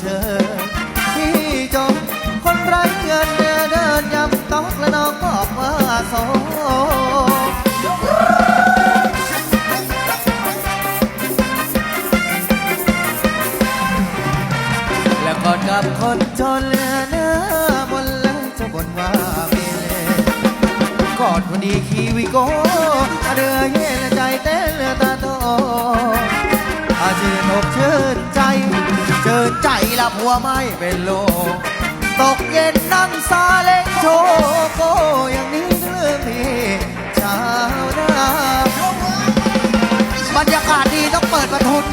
เชิญพี่จงคนไร้เงินเดินยำต๊อกและน้องบอกว่าโสดแล้วกอดกับคนจนเหลือเนื้อบนแล้วจะบ่นว่าไม่เลยกอดคนดีคีวิโก้เรือเย็นใจเต้นเรือตาโต ผัวไม่เป็นโลตกเย็นนั่งซาเล้งโชโกอย่างนี้เรื่องนี้ชาวนาบรรยากาศดีต้องเปิดประทุน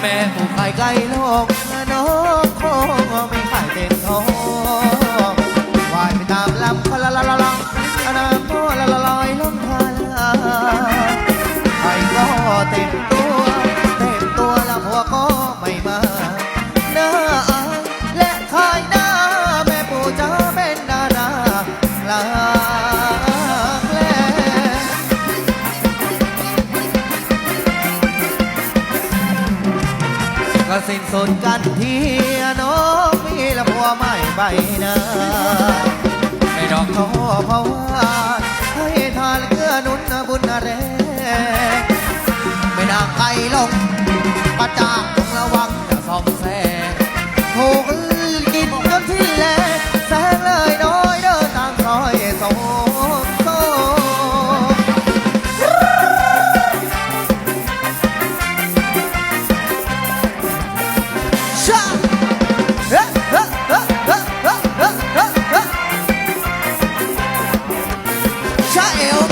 แม่ผู้ขายไก่โลกน้องคงไม่ขายเต็มท้อง ก็สิ้นสุดกันทีน้องมีละพัวไม่ใบนาไม่ดอกท้อเพราะว่าให้ทานเกื้อนุนบุญแรงไม่นางไก่ลง Smile.